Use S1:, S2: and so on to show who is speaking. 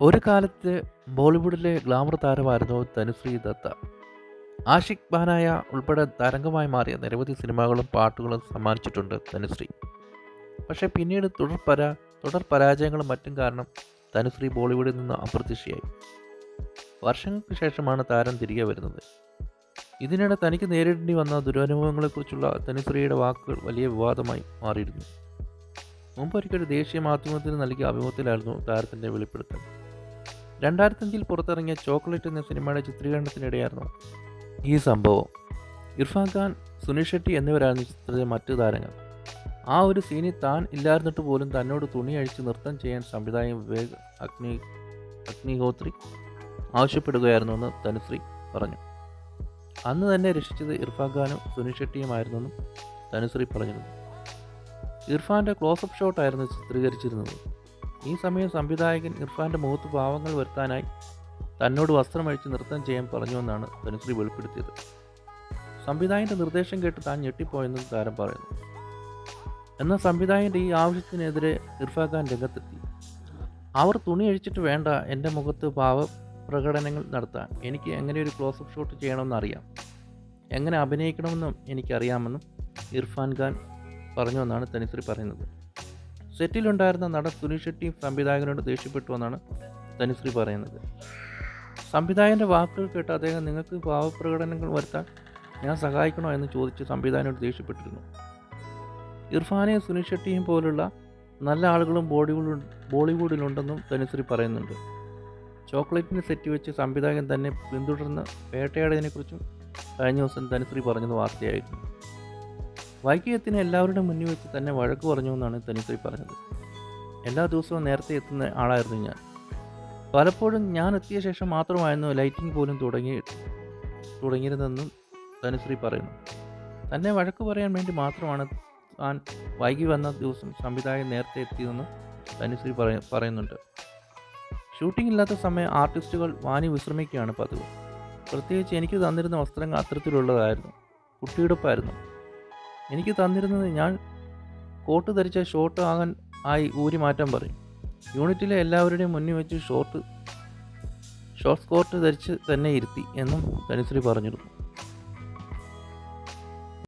S1: ഒരു കാലത്ത് ബോളിവുഡിലെ ഗ്ലാമർ താരമായിരുന്നു തനുശ്രീ ദത്ത. ആഷിഖ് ബാനായ ഉൾപ്പെടെ തരംഗമായി മാറിയ നിരവധി സിനിമകളും പാട്ടുകളും സമ്മാനിച്ചിട്ടുണ്ട് തനുശ്രീ പക്ഷേ പിന്നീട് തുടർ പരാ തുടർ പരാജയങ്ങളും മറ്റും കാരണം തനുശ്രീ ബോളിവുഡിൽ നിന്ന് അപ്രത്യക്ഷയായി. വർഷങ്ങൾക്ക് ശേഷമാണ് താരം തിരികെ വരുന്നത്. ഇതിനിടെ തനിക്ക് നേരിടേണ്ടി വന്ന ദുരനുഭവങ്ങളെക്കുറിച്ചുള്ള തനുശ്രീയുടെ വാക്കുകൾ വലിയ വിവാദമായി മാറിയിരുന്നു. മുമ്പൊരിക്കൽ ദേശീയ മാധ്യമത്തിന് നൽകിയ അഭിമുഖത്തിലായിരുന്നു താരത്തിന്റെ വെളിപ്പെടുത്തൽ. രണ്ടായിരത്തഞ്ചിൽ പുറത്തിറങ്ങിയ ചോക്ലേറ്റ് എന്ന സിനിമയുടെ ചിത്രീകരണത്തിനിടെയായിരുന്നു ഈ സംഭവം. ഇർഫാൻ ഖാൻ സുനിൽ ഷെട്ടി എന്നിവരായിരുന്നു ചിത്രത്തിലെ മറ്റു താരങ്ങൾ. ആ ഒരു സീനിൽ താൻ ഇല്ലായിരുന്നിട്ട് പോലും തന്നോട് തുണി അഴിച്ച് നൃത്തം ചെയ്യാൻ സംവിധായകൻ വിവേക് അഗ്നി അഗ്നിഹോത്രി ആവശ്യപ്പെടുകയായിരുന്നുവെന്ന് തനുശ്രീ പറഞ്ഞു. അന്ന് തന്നെ രക്ഷിച്ചത് ഇർഫാൻ ഖാനും സുനിൽ ഷെട്ടിയുമായിരുന്നെന്നും തനുശ്രീ പറഞ്ഞിരുന്നു. ഇർഫാന്റെ ക്ലോസപ്പ് ഷോട്ടായിരുന്നു ചിത്രീകരിച്ചിരുന്നത്. ഈ സമയം സംവിധായകൻ ഇർഫാന്റെ മുഖത്ത് ഭാവങ്ങൾ വരുത്താനായി തന്നോട് വസ്ത്രം വസ്ത്രമഴിച്ച് നൃത്തം ചെയ്യാൻ പറഞ്ഞുവെന്നാണ് ധനുശ്രീ വെളിപ്പെടുത്തിയത്. സംവിധായകന്റെ നിർദ്ദേശം കേട്ട് താൻ ഞെട്ടിപ്പോയെന്നും താരം പറയുന്നു. എന്നാൽ സംവിധായകന്റെ ഈ ആവശ്യത്തിനെതിരെ ഇർഫാൻ ഖാൻ രംഗത്തെത്തി. അവർ തുണി അഴിച്ചിട്ട് വേണ്ട എന്റെ മുഖത്ത് ഭാവ പ്രകടനങ്ങൾ നടത്താൻ. എനിക്ക് എങ്ങനെ ഒരു ക്ലോസപ്പ് ഷോട്ട് ചെയ്യണമെന്ന് അറിയാം. എങ്ങനെ അഭിനയിക്കണമെന്നും എനിക്കറിയാമെന്നും ഇർഫാൻ ഖാൻ പറഞ്ഞുവെന്നാണ് തനിശ്രീ പറയുന്നത്. സെറ്റിലുണ്ടായിരുന്ന നടൻ സുനിൽ ഷെട്ടിയും സംവിധായകനോട് ദേഷ്യപ്പെട്ടുവെന്നാണ് തനുശ്രീ പറയുന്നത്. സംവിധായകന്റെ വാക്കുകൾ കേട്ട് അദ്ദേഹം നിങ്ങൾക്ക് ഭാവപ്രകടനങ്ങൾ വരുത്താൻ ഞാൻ സഹായിക്കണോ? എന്ന് ചോദിച്ച് സംവിധായകനോട് ദേഷ്യപ്പെട്ടിരുന്നു. ഇർഫാനെയും സുനിൽ ഷെട്ടിയും പോലുള്ള നല്ല ആളുകളും ബോളിവുഡ് ബോളിവുഡിലുണ്ടെന്നും തനുശ്രീ പറയുന്നുണ്ട്. ചോക്ലേറ്റിന് സെറ്റ് വെച്ച് സംവിധായകൻ തന്നെ പിന്തുടർന്ന് വേട്ടയാടിയതിനെക്കുറിച്ചും കഴിഞ്ഞ ദിവസം തനുശ്രീ പറഞ്ഞത് വാർത്തയായിരുന്നു. വൈകിയെത്തിന് എല്ലാവരുടെ മുന്നിൽ വെച്ച് തന്നെ വഴക്ക് പറഞ്ഞു എന്നാണ് തനുശ്രീ പറഞ്ഞത്. എല്ലാ ദിവസവും നേരത്തെ എത്തുന്ന ആളായിരുന്നു ഞാൻ. പലപ്പോഴും ഞാൻ എത്തിയ ശേഷം മാത്രമായിരുന്നു ലൈറ്റിംഗ് പോലും തുടങ്ങി തുടങ്ങിയിരുന്നെന്നും തനുശ്രീ പറയുന്നു. തന്നെ വഴക്ക് പറയാൻ വേണ്ടി മാത്രമാണ് താൻ വൈകി വന്ന ദിവസം സംവിധായകൻ നേരത്തെ എത്തിയതെന്ന് തനുശ്രീ പറയ പറയുന്നുണ്ട്. ഷൂട്ടിംഗ് ഇല്ലാത്ത സമയം ആർട്ടിസ്റ്റുകൾ വാനി വിശ്രമിക്കുകയാണ് പതിവ്. പ്രത്യേകിച്ച് എനിക്ക് തന്നിരുന്ന വസ്ത്രങ്ങൾ അത്തരത്തിലുള്ളതായിരുന്നു. കുട്ടിയുടുപ്പായിരുന്നു. എനിക്ക് തന്നിരുന്നത് ഞാൻ കോട്ട് ധരിച്ച ഷോർട്ട് ആകാൻ ആയി ഊരി മാറ്റാൻ പറയും. യൂണിറ്റിലെ എല്ലാവരുടെയും മുന്നിൽ വെച്ച് ഷോർട്ട് ഷോർട്ട് സ്കോർട്ട് ധരിച്ച് തന്നെ ഇരുത്തി എന്നും ധനുശ്രീ പറഞ്ഞിരുന്നു.